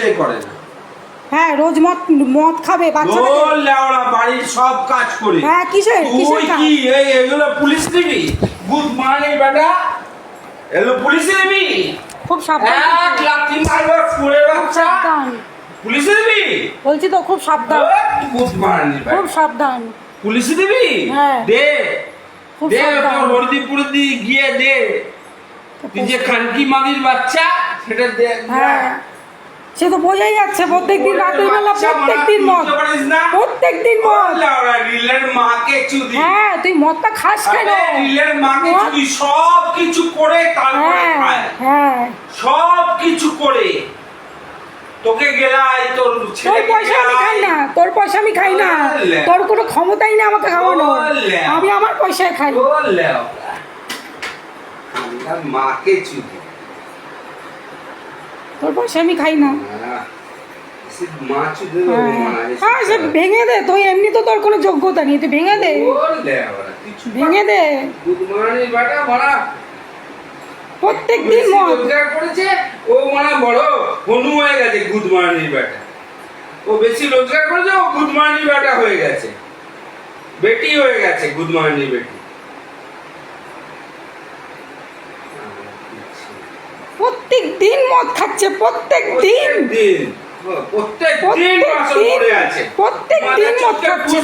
ছেলে করে না। হ্যাঁ রোজ মদ মদ খাবে লেওড়া বাড়ির সব কাজ করি। হ্যাঁ, কিসের- কিসের কাজ? কি এই এগুলো পুলিশ দিবি গুড মর্নিং বেটা। এগুলো পুলিশ দিবি খুব সাবধান। এক লাঠি মারবো ফুলের বাচ্চা। পুলিশে দিবি বলছি তো খুব সাবধান। গুড মর্নিং খুব সাবধান। পুলিশে দিবি হ্যাঁ। দে। দে। তোর হরদিপুরে গিয়ে দে। তুই যে খানকি মাগির বাচ্চা সেটা দে হ্যাঁ। সে তো বোঝাই যাচ্ছে প্রত্যেক দিন রাতের বেলা প্রত্যেক দিন মদ? প্রত্যেক দিন মদ। রিলের মাকে চুদি হ্যাঁ তুই মদটা খাস কেন? রিলের মাকে চুদি সব কিছু করে তারপরে হ্যাঁ খায়। হ্যাঁ। সব কিছু করে। তোকে গেলাই তোর ছেলে পয়সা আমি খাই না তোর পয়সা আমি খাই না। তোর কোনো ক্ষমতাই না আমাকে খাওয়ানোর। বললে। আমি আমার পয়সায় খাই। মাকে চুদি তোর পয়সা আমি খাই না। হ্যাঁ, হ্যাঁ সে ভেঙে দে। তুই এমনি তো তোর কোনো যোগ্যতা নেই। তুই ভেঙে দে। ভেঙে দে। প্রত্যেক দিন মদ করেছে ও মানে বড় হনু হয়ে গেছে মর্নিং বেটা। ও বেশি রোজগার করেছে ও গুড মর্নিং বেটা হয়ে গেছে। বেটি হয়ে গেছে গুড মর্নিং বেটি। প্রত্যেক দিন মদ খাচ্ছে প্রত্যেক দিন প্রত্যেক দিন প্রত্যেক দিন মদ খাচ্ছে।